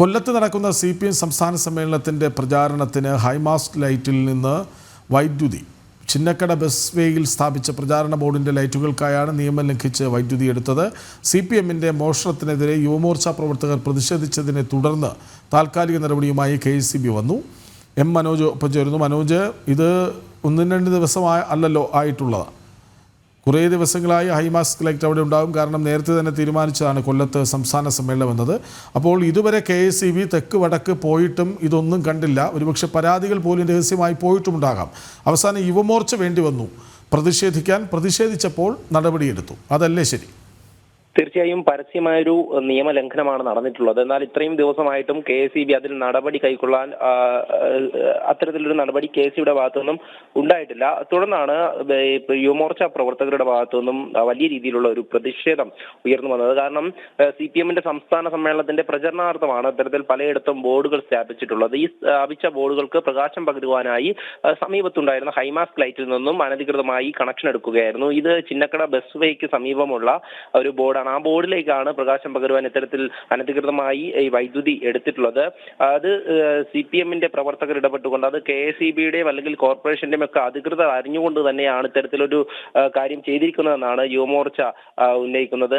കൊല്ലത്ത് നടക്കുന്ന C P M സംസ്ഥാന സമ്മേളനത്തിന്റെ പ്രചാരണത്തിന് ഹൈമാസ്റ്റ് ലൈറ്റിൽ നിന്ന് വൈദ്യുതി. ചിന്നക്കട ബസ് വേയിൽ സ്ഥാപിച്ച പ്രചാരണ ബോർഡിന്റെ ലൈറ്റുകൾക്കായാണ് നിയമം ലംഘിച്ച് വൈദ്യുതി എടുത്തത്. സി പി എമ്മിന്റെ മോഷണത്തിനെതിരെ യുവമോർച്ച പ്രവർത്തകർ പ്രതിഷേധിച്ചതിനെ തുടർന്ന് താൽക്കാലിക നടപടിയുമായി കെ എസ് വന്നു. എം മനോജ് ഒപ്പം ചേരുന്നു. മനോജ് ഇത് ഒന്നും രണ്ട് ദിവസമായ അല്ലല്ലോ ആയിട്ടുള്ളത്? കുറേ ദിവസങ്ങളായി ഹൈമാസ്ക് ലൈറ്റ് അവിടെ ഉണ്ടാകും. കാരണം നേരത്തെ തന്നെ തീരുമാനിച്ചതാണ് കൊല്ലത്ത് സംസ്ഥാന സമ്മേളനം എന്നത് അപ്പോൾ ഇതുവരെ കെ എസ് ഇ ബി തെക്ക് വടക്ക് പോയിട്ടും ഇതൊന്നും കണ്ടില്ല. ഒരുപക്ഷെ പരാതികൾ പോലും രഹസ്യമായി പോയിട്ടുമുണ്ടാകാം അവസാനം യുവമോർച്ച വേണ്ടി വന്നു. പ്രതിഷേധിക്കാൻ പ്രതിഷേധിച്ചപ്പോൾ നടപടിയെടുത്തു. അതല്ലേ ശരി? തീർച്ചയായും പരസ്യമായൊരു നിയമലംഘനമാണ് നടന്നിട്ടുള്ളത്. എന്നാൽ ഇത്രയും ദിവസമായിട്ടും കെ എസ് ഇ ബി അതിൽ നടപടി കൈക്കൊള്ളാൻ അത്തരത്തിലൊരു നടപടി കെ എസ് സിയുടെ ഭാഗത്തുനിന്നും ഉണ്ടായിട്ടില്ല. തുടർന്നാണ് യുവമോർച്ച പ്രവർത്തകരുടെ ഭാഗത്തുനിന്നും വലിയ രീതിയിലുള്ള ഒരു പ്രതിഷേധം ഉയർന്നു വന്നത്. കാരണം സി പി എമ്മിന്റെ സംസ്ഥാന സമ്മേളനത്തിന്റെ പ്രചരണാർത്ഥമാണ് ഇത്തരത്തിൽ പലയിടത്തും ബോർഡുകൾ സ്ഥാപിച്ചിട്ടുള്ളത്. ഈ സ്ഥാപിച്ച ബോർഡുകൾക്ക് പ്രകാശം പകരുവാനായി സമീപത്തുണ്ടായിരുന്ന ഹൈമാസ്ക് ലൈറ്റിൽ നിന്നും അനധികൃതമായി കണക്ഷൻ എടുക്കുകയായിരുന്നു. ഇത് ചിന്നക്കട ബസ് വേക്ക് സമീപമുള്ള ഒരു ബോർഡാണ് ആ ബോർഡിലേക്കാണ് പ്രകാശം പകരുവാൻ ഇത്തരത്തിൽ അനധികൃതമായി ഈ വൈദ്യുതി എടുത്തിട്ടുള്ളത്. അത് സി പി എമ്മിന്റെ പ്രവർത്തകർ ഇടപെട്ടുകൊണ്ട് അത് കെ എസ് ഇ ബിയുടെയും അല്ലെങ്കിൽ കോർപ്പറേഷന്റെയും ഒക്കെ അധികൃതർ അറിഞ്ഞുകൊണ്ട് തന്നെയാണ് ഇത്തരത്തിലൊരു കാര്യം ചെയ്തിരിക്കുന്നതെന്നാണ് യുവമോർച്ച ഉന്നയിക്കുന്നത്.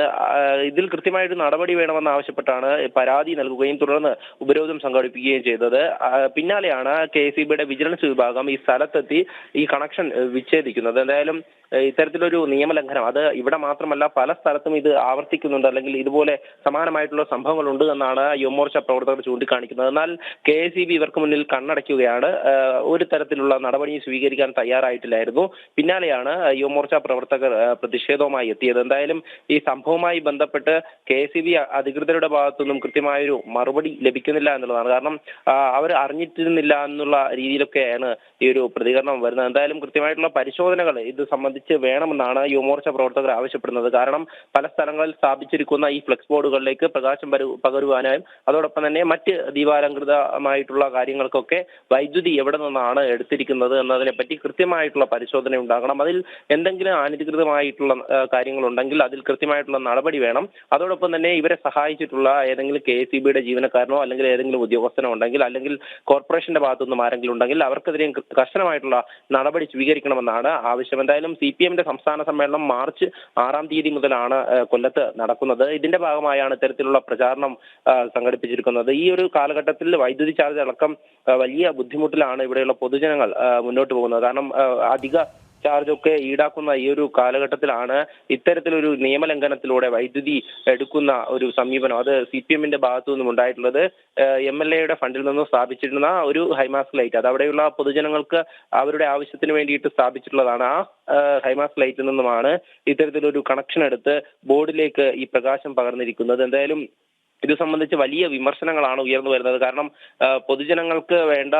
ഇതിൽ കൃത്യമായൊരു നടപടി വേണമെന്ന് ആവശ്യപ്പെട്ടാണ് പരാതി നൽകുകയും തുടർന്ന് ഉപരോധം സംഘടിപ്പിക്കുകയും ചെയ്തത്. പിന്നാലെയാണ് കെ എസ് ഇ ബിയുടെ വിജിലൻസ് വിഭാഗം ഈ സ്ഥലത്തെത്തി ഈ കണക്ഷൻ വിച്ഛേദിക്കുന്നത്. എന്തായാലും ഇത്തരത്തിലൊരു നിയമലംഘനം. അത് ഇവിടെ മാത്രമല്ല പല സ്ഥലത്തും ഇത് ആവർത്തിക്കുന്നുണ്ട് അല്ലെങ്കിൽ ഇതുപോലെ സമാനമായിട്ടുള്ള സംഭവങ്ങളുണ്ട് എന്നാണ് യുവമോർച്ച പ്രവർത്തകർ ചൂണ്ടിക്കാണിക്കുന്നത്. എന്നാൽ കെ എസ് ഇ ബി ഇവർക്ക് മുന്നിൽ കണ്ണടയ്ക്കുകയാണ്. ഒരു തരത്തിലുള്ള നടപടി സ്വീകരിക്കാൻ തയ്യാറായിട്ടില്ലായിരുന്നു. പിന്നാലെയാണ് യുവമോർച്ച പ്രവർത്തകർ പ്രതിഷേധവുമായി എത്തിയത്. എന്തായാലും ഈ സംഭവവുമായി ബന്ധപ്പെട്ട് കെ എസ് ഇ ബി അധികൃതരുടെ ഭാഗത്തുനിന്നും കൃത്യമായൊരു മറുപടി ലഭിക്കുന്നില്ല എന്നുള്ളതാണ്. കാരണം അവർ അറിഞ്ഞിട്ടിരുന്നില്ല എന്നുള്ള രീതിയിലൊക്കെയാണ് ഈ ഒരു പ്രതികരണം വരുന്നത്. എന്തായാലും കൃത്യമായിട്ടുള്ള പരിശോധനകൾ ഇത് സംബന്ധിച്ച് വേണമെന്നാണ് യുവമോർച്ച പ്രവർത്തകർ ആവശ്യപ്പെടുന്നത്. കാരണം പല സ്ഥലങ്ങളിൽ സ്ഥാപിച്ചിരിക്കുന്ന ഈ ഫ്ലെക്സ് ബോർഡുകളിലേക്ക് പ്രകാശം പരു- പകരുവാനായും അതോടൊപ്പം തന്നെ മറ്റ് ദീപാലങ്കൃതമായിട്ടുള്ള കാര്യങ്ങൾക്കൊക്കെ വൈദ്യുതി എവിടെ നിന്നാണ് എടുത്തിരിക്കുന്നത് എന്നതിനെ പറ്റി കൃത്യമായിട്ടുള്ള പരിശോധന ഉണ്ടാകണം. അതിൽ എന്തെങ്കിലും അനധികൃതമായിട്ടുള്ള കാര്യങ്ങളുണ്ടെങ്കിൽ അതിൽ കൃത്യമായിട്ടുള്ള നടപടി വേണം. അതോടൊപ്പം തന്നെ ഇവരെ സഹായിച്ചിട്ടുള്ള ഏതെങ്കിലും കെ എസ് ബിയുടെ ജീവനക്കാരനോ അല്ലെങ്കിൽ ഏതെങ്കിലും ഉദ്യോഗസ്ഥനോ ഉണ്ടെങ്കിൽ അല്ലെങ്കിൽ കോർപ്പറേഷന്റെ ഭാഗത്തുനിന്നും ആരെങ്കിലും ഉണ്ടെങ്കിൽ അവർക്കെതിരെയും കൃ- കർശനമായിട്ടുള്ള നടപടി സ്വീകരിക്കണമെന്നാണ് ആവശ്യം. എന്തായാലും സി പി എമ്മിന്റെ സംസ്ഥാന സമ്മേളനം മാർച്ച് ആറാം തീയതി മുതലാണ് ആ, കൊല്ലത്ത് നടക്കുന്നത്. ഇതിന്റെ ഭാഗമായാണ് ഇത്തരത്തിലുള്ള പ്രചാരണം സംഘടിപ്പിച്ചിരിക്കുന്നത്. ഈ ഒരു കാലഘട്ടത്തിൽ വൈദ്യുതി ചാർജ് അടക്കം വലിയ ബുദ്ധിമുട്ടിലാണ് ഇവിടെയുള്ള പൊതുജനങ്ങൾ മുന്നോട്ട് പോകുന്നത്. കാരണം അധിക ചാർജ് ഒക്കെ ഈടാക്കുന്ന ഈ ഒരു കാലഘട്ടത്തിലാണ് ഇത്തരത്തിലൊരു നിയമലംഘനത്തിലൂടെ വൈദ്യുതി എടുക്കുന്ന ഒരു സമീപനം. അത് സി പി എമ്മിന്റെ ഭാഗത്തു നിന്നും ഉണ്ടായിട്ടുള്ളത് എം എൽ എയുടെ ഫണ്ടിൽ നിന്നും സ്ഥാപിച്ചിരുന്ന ഒരു ഹൈമാസ് ലൈറ്റ്. അത് അവിടെയുള്ള പൊതുജനങ്ങൾക്ക് അവരുടെ ആവശ്യത്തിന് വേണ്ടിയിട്ട് സ്ഥാപിച്ചിട്ടുള്ളതാണ്. ആ ഹൈമാസ് ലൈറ്റിൽ നിന്നുമാണ് ഇത്തരത്തിലൊരു കണക്ഷൻ എടുത്ത് ബോർഡിലേക്ക് ഈ പ്രകാശം പകർന്നിരിക്കുന്നത്. എന്തായാലും ഇത് സംബന്ധിച്ച് വലിയ വിമർശനങ്ങളാണ് ഉയർന്നു വരുന്നത്. കാരണം പൊതുജനങ്ങൾക്ക് വേണ്ട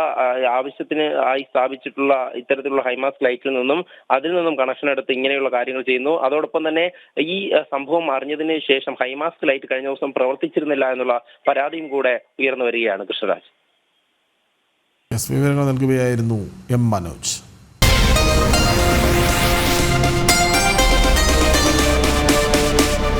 ആവശ്യത്തിന് ആയി സ്ഥാപിച്ചിട്ടുള്ള ഇത്തരത്തിലുള്ള ഹൈമാസ് ലൈറ്റിൽ നിന്നും അതിൽ നിന്നും കണക്ഷൻ എടുത്ത് ഇങ്ങനെയുള്ള കാര്യങ്ങൾ ചെയ്യുന്നു. അതോടൊപ്പം തന്നെ ഈ സംഭവം അറിഞ്ഞതിന് ശേഷം ഹൈമാസ്ക് ലൈറ്റ് കഴിഞ്ഞ ദിവസം പ്രവർത്തിച്ചിരുന്നില്ല എന്നുള്ള പരാതിയും കൂടെ ഉയർന്നു വരികയാണ് കൃഷ്ണരാജ്. വിവരങ്ങൾ നൽകുകയായിരുന്നു എം മനോജ്.